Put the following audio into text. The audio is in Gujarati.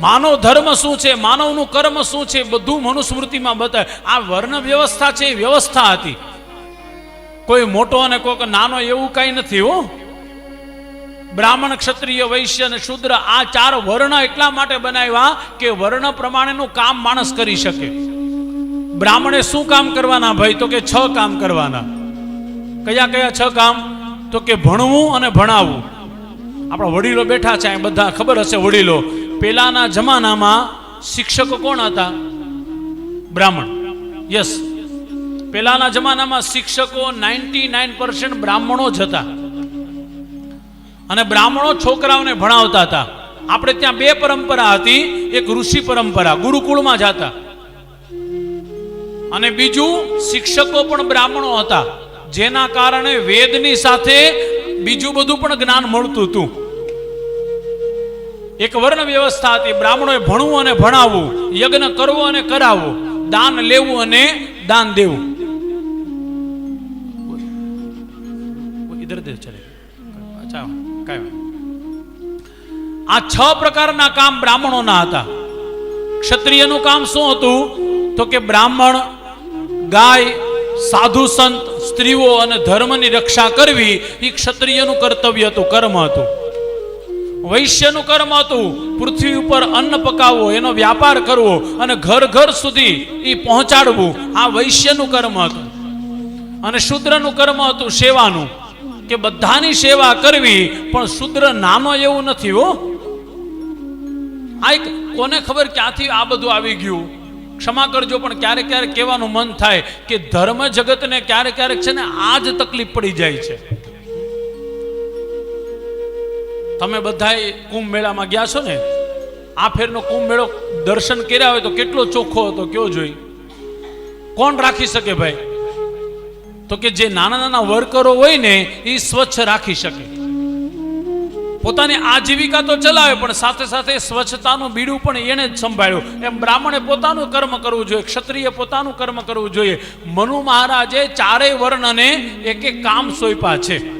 માનવ ધર્મ શું છે? માનવનું કર્મ શું છે? બધું મનુસ્મૃતિમાં બતાવે આ વર્ણ વ્યવસ્થા છે, એ વ્યવસ્થા હતી. કોઈ મોટો અને કોઈક નાનો એવું કાંઈ નથી, હો. બ્રાહ્મણ, ક્ષત્રિય, વૈશ્ય અને શુદ્ર, આ ચાર વર્ણ એટલા માટે બનાવ્યા કે વર્ણ પ્રમાણેનું કામ માણસ કરી શકે. બ્રાહ્મણે શું કામ કરવાના ભાઈ? તો કે છ કામ કરવાના. કયા કયા છ કામ? તો કે ભણવું અને ભણાવવું. આપણા વડીલો બેઠા છે બધા, ખબર હશે વડીલો? પેલાના જમાનામાં શિક્ષકો કોણ હતા? બ્રાહ્મણ. યસ પેલાના જમાનામાં શિક્ષકો નાઇન્ટી નાઇન બ્રાહ્મણો જ હતા. અને બ્રાહ્મણો છોકરાઓને ભણાવતા હતા. આપણે ત્યાં બે પરંપરા હતી. એક ઋષિ પરંપરા. ગુરુકુળમાં જતા. અને બીજું શિક્ષકો પણ બ્રાહ્મણો હતા. જેના કારણે વેદની સાથે બીજું બધું પણ જ્ઞાન મળતું હતું. એક વર્ણ વ્યવસ્થા હતી, બ્રાહ્મણોએ ભણવું અને ભણાવવું, યજ્ઞ કરવો અને કરાવવું, દાન લેવું અને દાન દેવું. આ છ પ્રકારના કામ બ્રાહ્મણોના હતા. ક્ષત્રિયનું કામ શું હતું? તો કે બ્રાહ્મણ, ગાય, સાધુ સંત, સ્ત્રીઓ અને ધર્મની રક્ષા કરવી એ ક્ષત્રિયનું કર્તવ્ય હતું, કર્મ હતું. વૈશ્યનું કર્મ હતું. પૃથ્વી ઉપર અન્ન પકાવવો, એનો વ્યાપાર કરવો અને ઘર ઘર સુધી એ પહોંચાડવું. આ વૈશ્યનું કર્મ હતું. અને શુદ્રનું કર્મ હતું સેવાનું. કે બધાની સેવા કરવી, પણ શુદ્ર નાનો એવું નથી હો. આ એક કોને ખબર ક્યાંથી આ બધું આવી ગયું? ક્ષમા કરજો, પણ ક્યારેક ક્યારેક કહેવાનું મન થાય કે ધર્મ જગતને ક્યારેક ક્યારેક છે ને, આ જ તકલીફ પડી જાય છે. તમે બધાએ કુંભ મેળામાં ગયા છો ને? આ ફેરનો કુંભ મેળો દર્શન કર્યા હોય તો કેટલો ચોખ્ખો હતો, કયો જોઈ? કોણ રાખી શકે ભાઈ? તો કે જે નાના નાના વર્કરો હોય ને એ સ્વચ્છ રાખી શકે. પોતાની આજીવિકા તો ચલાવે, પણ સાથે સાથે સ્વચ્છતાનું બીડું પણ એને જ સંભાળ્યું. એમ બ્રાહ્મણે પોતાનું કર્મ કરવું જોઈએ, ક્ષત્રિય પોતાનું કર્મ કરવું જોઈએ. મનુ મહારાજે ચારેય વર્ણને એક એક કામ સોંપ્યા છે.